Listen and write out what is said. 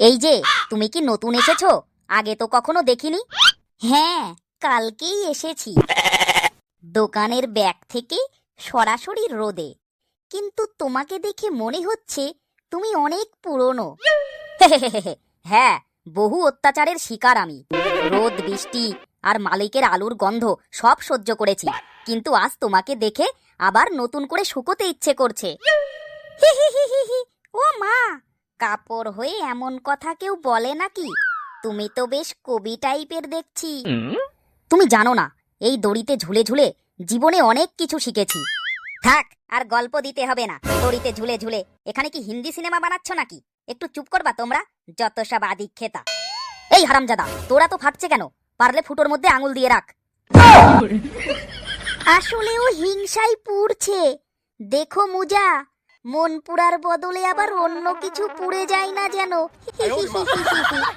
এই যে, তুমি কি নতুন এসেছ? আগে তো কখনো দেখিনি। হ্যাঁ কালকেই এসেছি। দোকানের ব্যাগ থেকে সরাসরি রোদে। কিন্তু তোমাকে দেখে মনে হচ্ছে তুমি অনেক পুরনো। হ্যাঁ বহু অত্যাচারের শিকার আমি। রোদ, বৃষ্টি আর মালিকের আলুর গন্ধ সব সহ্য করেছি। কিন্তু আজ তোমাকে দেখে আবার নতুন করে শুকোতে ইচ্ছে করছে। কাপড় হয়ে এমন কথা কেউ বলে নাকি? তুমি তো বেশ কবি টাইপের দেখছি। তুমি জানো না এই দড়িতে ঝুলে ঝুলে জীবনে অনেক কিছু শিখেছি। থাক আর গল্প দিতে হবে না। দড়িতে ঝুলে ঝুলে এখানে কি হিন্দি সিনেমা বানাচ্ছ নাকি? একটু চুপ করবা তোমরা যত সব আদিক খেতা এই হারামজাদা তোরা তো ফাটছে কেন? পারলে ফুটোর মধ্যে আঙুল দিয়ে রাখ। আসলে ও হিংসাই পুড়ছে। দেখো মুজা মন পুরার বদলে আবার অন্য কিছু পুড়ে যায় না যেন।